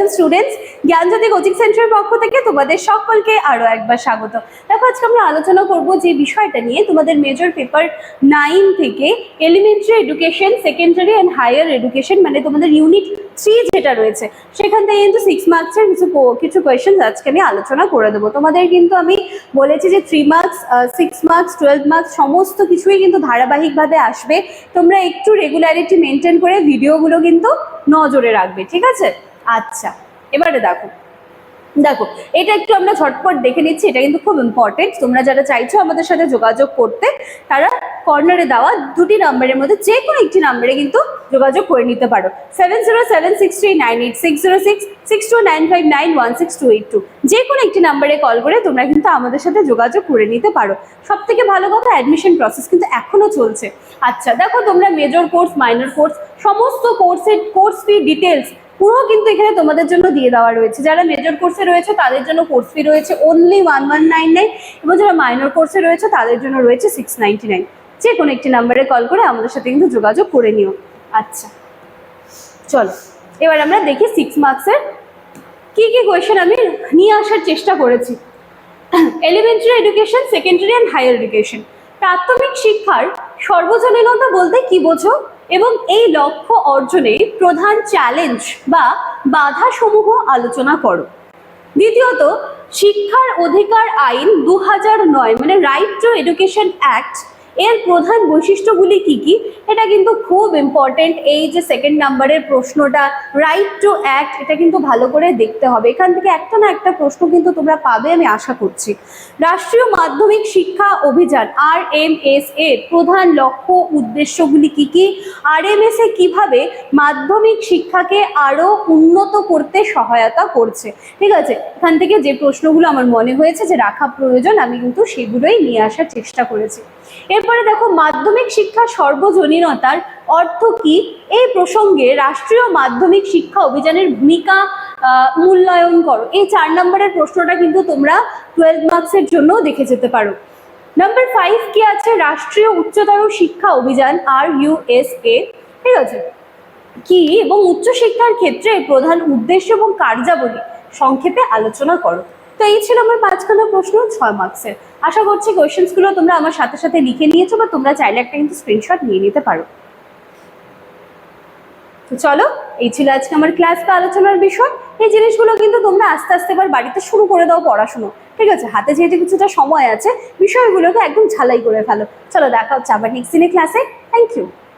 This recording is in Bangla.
ওয়েলকাম স্টুডেন্টস জ্ঞানজ্যোতি কোচিং সেন্টারের পক্ষ থেকে তোমাদের সকলকে আরও একবার স্বাগত। দেখো, আজকে আমরা আলোচনা করব যে বিষয়টা নিয়ে তোমাদের মেজর পেপার নাইন থেকে elementary education secondary and higher education মানে তোমাদের ইউনিট থ্রি যেটা রয়েছে, সেখান থেকে কিন্তু সিক্স মার্কসের কিছু কিছু কোয়েশ্চেন আজকে আমি আলোচনা করে দেবো। তোমাদের কিন্তু আমি বলেছি যে three marks six marks twelve marks সমস্ত কিছুই কিন্তু ধারাবাহিকভাবে আসবে। তোমরা একটু রেগুলারিটি মেনটেন করে ভিডিওগুলো কিন্তু নজরে রাখবে, ঠিক আছে? আচ্ছা এবারে দেখো। দেখো, এটা একটু আমরা ঝটপট দেখে নিচ্ছি, এটা কিন্তু খুব ইম্পর্টেন্ট তোমরা যারা চাইছো আমাদের সাথে যোগাযোগ করতে, তারা কর্নারে দেওয়া দুটি নাম্বারের মধ্যে যে কোনো একটি নাম্বারে কিন্তু যোগাযোগ করে নিতে পারো। Seven zero seven six three nine eight six zero six six two nine five nine one six two eight two যে কোনো একটি নাম্বারে কল করে তোমরা কিন্তু আমাদের সাথে যোগাযোগ করে নিতে পারো। সব থেকে ভালো কথা অ্যাডমিশন প্রসেস কিন্তু এখনও চলছে। আচ্ছা দেখো তোমরা মেজর কোর্স মাইনর কোর্স সমস্ত কোর্সের কোর্স ফি ডিটেলস পুরো কিন্তু এখানে তোমাদের জন্য দিয়ে দেওয়া রয়েছে। যারা মেজর কোর্সে রয়েছে, তাদের জন্য কোর্স ফি রয়েছে only one one nine nine এবং যারা মাইনর কোর্সে রয়েছে, তাদের জন্য রয়েছে সিক্স নাইনটি নাইন যে কোনো একটি নাম্বারে কল করে আমাদের সাথে কিন্তু যোগাযোগ করে নিও। আচ্ছা চলো, এবার আমরা দেখি সিক্স মার্কসের কি কি কোয়েশ্চেন আমি নিয়ে আসার চেষ্টা করেছি। Elementary education secondary and higher education প্রাথমিক শিক্ষার সর্বজনীনতা বলতে কি বোঝো? এবং এই লক্ষ্য অর্জনে প্রধান চ্যালেঞ্জ বা বাধা সমূহ আলোচনা করো। দ্বিতীয়ত, শিক্ষার অধিকার আইন দু নয় মানে রাইট টু এডুকেশন অ্যাক্ট এর প্রধান বৈশিষ্ট্যগুলি কি কি? এটা কিন্তু খুব ইম্পর্টেন্ট এই যে সেকেন্ড নাম্বারের প্রশ্নটা রাইট টু অ্যাক্ট এটা কিন্তু ভালো করে দেখতে হবে। এখান থেকে একটা না একটা প্রশ্ন কিন্তু তোমরা পাবে, আমি আশা করছি। রাষ্ট্রীয় মাধ্যমিক শিক্ষা অভিযান আর এম এস এর প্রধান লক্ষ্য উদ্দেশ্যগুলি কি কি? আর এম এস এ কীভাবে মাধ্যমিক শিক্ষাকে আরও উন্নত করতে সহায়তা করছে? ঠিক আছে? এখান থেকে যে প্রশ্নগুলো আমার মনে হয়েছে যে রাখা প্রয়োজন, আমি কিন্তু সেগুলোই নিয়ে আসার চেষ্টা করেছি। এরপরে দেখো, মাধ্যমিক শিক্ষা সর্বজনীনতার অর্থ কি? এই প্রসঙ্গে রাষ্ট্রীয় মাধ্যমিক শিক্ষা অভিযানের ভূমিকা মূল্যায়ন করো। এই চার নম্বরের প্রশ্নটা কিন্তু তোমরা টুয়েলভ মার্কসের জন্য দেখে যেতে পারো। নাম্বার ফাইভ কি আছে? রাষ্ট্রীয় উচ্চতর শিক্ষা অভিযান আর ইউএসএ ঠিক আছে? কি এবং উচ্চশিক্ষার ক্ষেত্রে প্রধান উদ্দেশ্য এবং কার্যাবলী সংক্ষেপে আলোচনা করো। তো এই ছিল আমার পাঁচখানা প্রশ্ন, ছয় মার্কসের আশা করছি কোয়েশ্চেন্সগুলো তোমরা আমার সাথে সাথে লিখে নিয়েছো বা তোমরা চাইলে একটা কিন্তু স্ক্রিনশট নিয়ে নিতে পারো। তো চলো, এই ছিল আজকে আমার ক্লাস বা আলোচনার বিষয়। এই জিনিসগুলো কিন্তু তোমরা আস্তে আস্তে এবার বাড়িতে শুরু করে দাও পড়াশুনো। ঠিক আছে? হাতে যেহেতু কিছুটা সময় আছে, বিষয়গুলোকে একদম ঝালাই করে ফেলো। চলো, দেখা হচ্ছে আবার নেক্সট দিনের ক্লাসে থ্যাংক ইউ